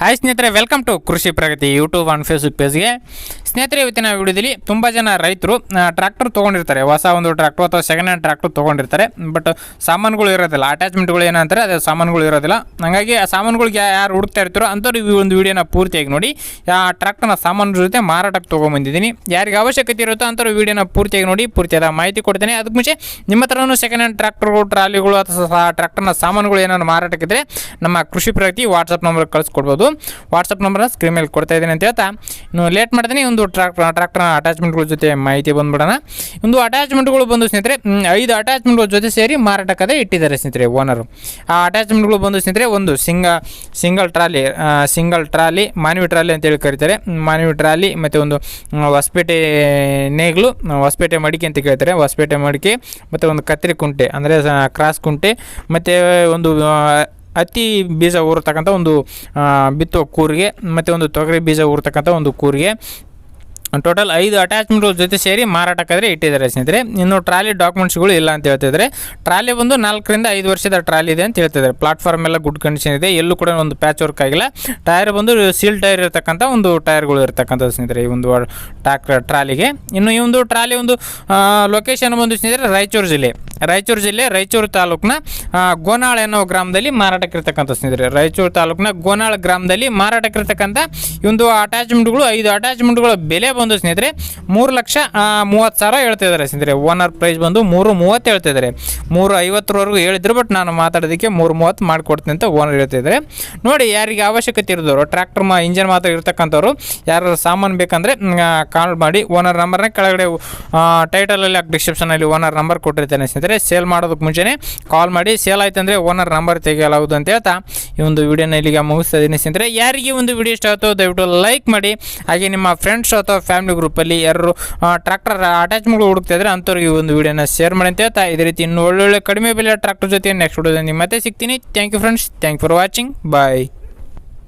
Hi ಸ್ನೇಹಿತರೆ welcome to Krishi Pragati YouTube and Facebook ಪೇಜ್ಗೆ ಸ್ನೇಹಿತರೆ, ಇವತ್ತಿನ ವಿಡಿಯೋದಲ್ಲಿ ತುಂಬ ಜನ ರೈತರು ಟ್ರ್ಯಾಕ್ಟರ್ ತೊಗೊಂಡಿರ್ತಾರೆ. ಹೊಸ ಒಂದು ಟ್ರ್ಯಾಕ್ಟರ್ ಅಥವಾ ಸೆಕೆಂಡ್ ಹ್ಯಾಂಡ್ ಟ್ರ್ಯಾಕ್ಟರ್ ತೊಗೊಂಡಿರ್ತಾರೆ. ಬಟ್ ಸಾಮಾನುಗಳು ಇರೋದಿಲ್ಲ. ಅಟ್ಯಾಚ್ಮೆಂಟ್ಗಳು ಏನಂತಾರೆ, ಅದೇ ಸಾಮಾನುಗಳು ಇರೋದಿಲ್ಲ. ಹಾಗಾಗಿ ಆ ಸಾಮಾನುಗಳಿಗೆ ಯಾರು ಹುಡುಕ್ತಾ ಇರ್ತಾರೋ ಅಂಥವ್ರು ಈ ಒಂದು ವಿಡಿಯೋನ ಪೂರ್ತಿಯಾಗಿ ನೋಡಿ. ಆ ಟ್ರ್ಯಾಕ್ಟರ್ನ ಸಾಮಾನು ಜೊತೆ ಮಾರಾಟಕ್ಕೆ ತೊಗೊಂಬಂದಿದ್ದೀನಿ. ಯಾರಿಗೆ ಅವಶ್ಯಕತೆ ಇರುತ್ತೋ ಅಂಥವ್ರು ವಿಡಿಯೋನ ಪೂರ್ತಿಯಾಗಿ ನೋಡಿ, ಪೂರ್ತಿಯಾದ ಮಾಹಿತಿ ಕೊಡ್ತೇನೆ. ಅದಕ್ಕೆ ಮುಂಚೆ ನಿಮ್ಮ ಹತ್ರನೂ ಸೆಕೆಂಡ್ ಹ್ಯಾಂಡ್ ಟ್ರ್ಯಾಕ್ಟರ್ಗಳು ಟ್ರಾಲಿಗಳು ಅಥವಾ ಟ್ರ್ಯಾಕ್ಟರ್ನ ಸಾಮಾನುಗಳು ಏನಾದ್ರು ಮಾರಾಟಕ್ಕಿದ್ರೆ ನಮ್ಮ ಕೃಷಿ ಪ್ರಗತಿ ವಾಟ್ಸಪ್ ನಂಬರ್ ಕಳಿಸ್ಕೊಡ್ಬೋದು. ವಾಟ್ಸಪ್ ನಂಬರ್ನ ಸ್ಕ್ರೀನ್ ಮೇಲೆ ಕೊಡ್ತಾ ಇದ್ದೀನಿ ಅಂತ ಹೇಳ್ತಾ. ಇನ್ನು ಲೇಟ್ ಮಾಡ್ತೀನಿ, ಒಂದು ಟ್ರಾಕ್ಟರ್ ಟ್ರಾಕ್ಟರ್ನ ಅಟ್ಯಾಚ್ಮೆಂಟ್ಗಳ ಜೊತೆ ಮಾಹಿತಿ ಬಂದ್ಬಿಡೋಣ. ಒಂದು ಅಟ್ಯಾಚ್ಮೆಂಟ್ಗಳು ಬಂದು ಸ್ನೇಹಿತರೆ ಐದು ಅಟ್ಯಾಚ್ಮೆಂಟ್ಗಳ ಜೊತೆ ಸೇರಿ ಮಾರಾಟಕ್ಕದೇ ಇಟ್ಟಿದ್ದಾರೆ ಸ್ನೇಹಿತರೆ ಓನರು ಆ ಅಟ್ಯಾಚ್ಮೆಂಟ್ಗಳು ಬಂದು ಸ್ನೇಹಿತರೆ, ಒಂದು Singh single trolley single trolley Manvi trolley ಅಂತೇಳಿ ಕರೀತಾರೆ. ಮಾನವಿ ಟ್ರಾಲಿ ಮತ್ತು ಒಂದು ಹೊಸಪೇಟೆ ನೇಗ್ಲು ಹೊಸಪೇಟೆ ಮಡಿಕೆ ಅಂತ ಕೇಳ್ತಾರೆ. ಹೊಸಪೇಟೆ ಮಡಿಕೆ ಮತ್ತು ಒಂದು ಕತ್ತರಿ ಕುಂಟೆ, ಅಂದರೆ ಕ್ರಾಸ್ ಕುಂಟೆ, ಮತ್ತು ಒಂದು ಹತ್ತಿ ಬೀಜ ಊರತಕ್ಕಂಥ ಒಂದು ಬಿತ್ತೋ ಕೂರಿಗೆ, ಮತ್ತು ಒಂದು ತೊಗರಿ ಬೀಜ ಊರ್ತಕ್ಕಂಥ ಒಂದು ಕೂರಿಗೆ. ಟೋಟಲ್ ಐದು ಅಟ್ಯಾಚ್ಮೆಂಟ್ಗಳ ಜೊತೆ ಸೇರಿ ಮಾರಾಟಕ್ಕಾದರೆ ಇಟ್ಟಿದ್ದಾರೆ ಸ್ನೇಹಿತರೆ. ಇನ್ನು ಟ್ರಾಲಿ ಡಾಕ್ಯುಮೆಂಟ್ಸ್ಗಳು ಇಲ್ಲ ಅಂತ ಹೇಳ್ತಿದ್ದಾರೆ. ಟ್ರಾಲಿ ಬಂದು ನಾಲ್ಕರಿಂದ ಐದು ವರ್ಷದ ಟ್ರಾಲಿ ಇದೆ ಅಂತ ಹೇಳ್ತಿದ್ದಾರೆ. ಪ್ಲಾಟ್ಫಾರ್ಮ್ ಎಲ್ಲ ಗುಡ್ ಕಂಡೀಷನ್ ಇದೆ. ಎಲ್ಲೂ ಕೂಡ ಒಂದು ಪ್ಯಾಚ್ ವರ್ಕ್ ಆಗಿಲ್ಲ. ಟೈರ್ ಬಂದು ಸೀಲ್ ಟೈರ್ ಇರತಕ್ಕಂಥ ಒಂದು ಟೈರ್ಗಳು ಇರತಕ್ಕಂಥದ್ದು ಸ್ನೇಹಿತರೆ ಈ ಒಂದು ಟ್ರಾಕ್ಟರ್ ಟ್ರಾಲಿಗೆ. ಇನ್ನು ಈ ಒಂದು ಟ್ರಾಲಿ ಒಂದು ಲೊಕೇಶನ್ ಬಂದು ಸ್ನೇಹಿತರೆ ರಾಯಚೂರು ಜಿಲ್ಲೆ. ರಾಯಚೂರು ಜಿಲ್ಲೆ, ರಾಯಚೂರು ತಾಲೂಕಿನ ಗೋನಾಳ ಅನ್ನೋ ಗ್ರಾಮದಲ್ಲಿ ಮಾರಾಟಕ್ಕಿರ್ತಕ್ಕಂಥ ಸ್ನೇಹಿತರೆ. ರಾಯಚೂರು ತಾಲೂಕಿನ ಗೋನಾಳ ಗ್ರಾಮದಲ್ಲಿ ಮಾರಾಟಕ್ಕಿರ್ತಕ್ಕಂಥ ಒಂದು ಅಟ್ಯಾಚ್ಮೆಂಟ್ಗಳು ಐದು ಅಟ್ಯಾಚ್ಮೆಂಟ್ಗಳ ಬೆಲೆ ಬಂದು ಸ್ನೇಹಿತರೆ, ಮೂರು ಲಕ್ಷ ಮೂವತ್ತು ಸಾವಿರ ಹೇಳ್ತಿದ್ದಾರೆ ಸ್ನೇಹಿತರೆ. ಓನರ್ ಪ್ರೈಸ್ ಬಂದು ಮೂರು ಮೂವತ್ತು ಹೇಳ್ತಿದ್ದಾರೆ ಮೂರು ಐವತ್ತರವರೆಗೂ ಹೇಳಿದ್ರು ಬಟ್ ನಾನು ಮಾತಾಡೋದಕ್ಕೆ ಮೂರು ಮೂವತ್ತು ಮಾಡಿಕೊಡ್ತೀನಿ ಅಂತ ಓನರ್ ಹೇಳ್ತಿದ್ದಾರೆ ನೋಡಿ, ಯಾರಿಗೆ ಅವಶ್ಯಕತೆ ಇರೋದವರು ಟ್ರ್ಯಾಕ್ಟರ್ ಮಾ ಇಂಜನ್ ಮಾತ್ರ ಇರ್ತಕ್ಕಂಥವ್ರು ಯಾರು ಸಾಮಾನು ಬೇಕಂದರೆ ಕಾಲ್ ಮಾಡಿ ಓನರ್ ನಂಬರ್ನ ಕೆಳಗಡೆ ಟೈಟಲಲ್ಲಿ ಡಿಸ್ಕ್ರಿಪ್ಷನಲ್ಲಿ ಓನರ್ ನಂಬರ್ ಕೊಟ್ಟಿರ್ತೇನೆ ಸ್ನೇಹಿತರೆ. ಸೇಲ್ ಮಾಡೋದಕ್ಕೆ ಮುಂಚೆನೇ ಕಾಲ್ ಮಾಡಿ ಸೇಲ್ ಆಯ್ತು ಅಂದರೆ ಓನರ್ ನಂಬರ್ ತೆಗೆಯಲಾಗುವುದು ಅಂತ ಹೇಳ್ತಾ ಈ ಒಂದು ವಿಡಿಯೋನ ಇಲ್ಲಿಗೆ ಮುಗಿಸ್ತಾ ಇದ್ದೀನಿ ಸ್ನೇಹಿತರೆ. ಯಾರಿಗೆ ಒಂದು ವಿಡಿಯೋ ಇಷ್ಟ ಆಗುತ್ತೋ ದಯವಿಟ್ಟು ಲೈಕ್ ಮಾಡಿ. ಹಾಗೆ ನಿಮ್ಮ ಫ್ರೆಂಡ್ಸ್ ಅಥವಾ ಫ್ಯಾಮಿಲಿ ಗ್ರೂಪಲ್ಲಿ ಯಾರು ಟ್ರ್ಯಾಕ್ಟರ್ ಅಟ್ಯಾಚ್ಮೆಂಟ್ಗಳು ಹುಡುಕ್ತಾ ಇದ್ರೆ ಅಂಥವ್ರಿಗೆ ಒಂದು ವಿಡಿಯೋನ ಶೇರ್ ಮಾಡಿ ಅಂತ ಹೇಳ್ತಾ. ಇದೇ ರೀತಿ ಇನ್ನೂ ಒಳ್ಳೊಳ್ಳೆ ಕಡಿಮೆ ಬೆಲೆ ಟ್ರ್ಯಾಕ್ಟರ್ ಜೊತೆ ನೆಕ್ಸ್ಟ್ ವಿಡಿಯೋದಲ್ಲಿ ಮತ್ತೆ ಸಿಗ್ತೀನಿ. Thank you friends thank for watching bye